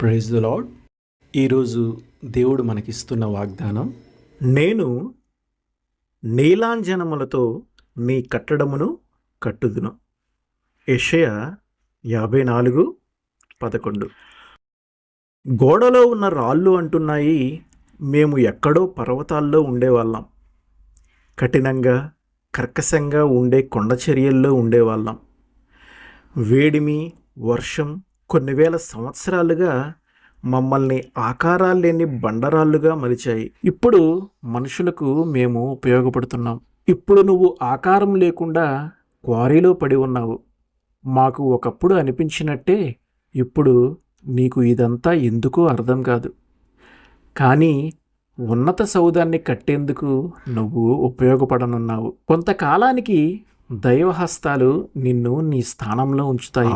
Praise the lord ఈరోజు దేవుడు మనకిస్తున్న వాగ్దానం నేను నీలాంజనములతో నీ కట్టడమును కట్టుదును. యషయ యాభై నాలుగు పదకొండు. గోడలో ఉన్న రాళ్ళు అంటున్నాయి మేము ఎక్కడో పర్వతాల్లో ఉండేవాళ్ళం. కఠినంగా కర్కశంగా ఉండే కొండ చర్యల్లో ఉండేవాళ్ళం. వేడిమి వర్షం కొన్ని వేల సంవత్సరాలుగా మమ్మల్ని ఆకారాలు లేని బండరాళ్ళుగా మలిచాయి. ఇప్పుడు మనుషులకు మేము ఉపయోగపడుతున్నాం. ఇప్పుడు నువ్వు ఆకారం లేకుండా క్వారీలో పడి ఉన్నావు. మాకు ఒకప్పుడు అనిపించినట్టే ఇప్పుడు నీకు ఇదంతా ఎందుకో అర్థం కాదు. కానీ ఉన్నత సౌదాన్ని కట్టేందుకు నువ్వు ఉపయోగపడనున్నావు. కొంతకాలానికి దైవహస్తాలు నిన్ను నీ స్థానంలో ఉంచుతాయి.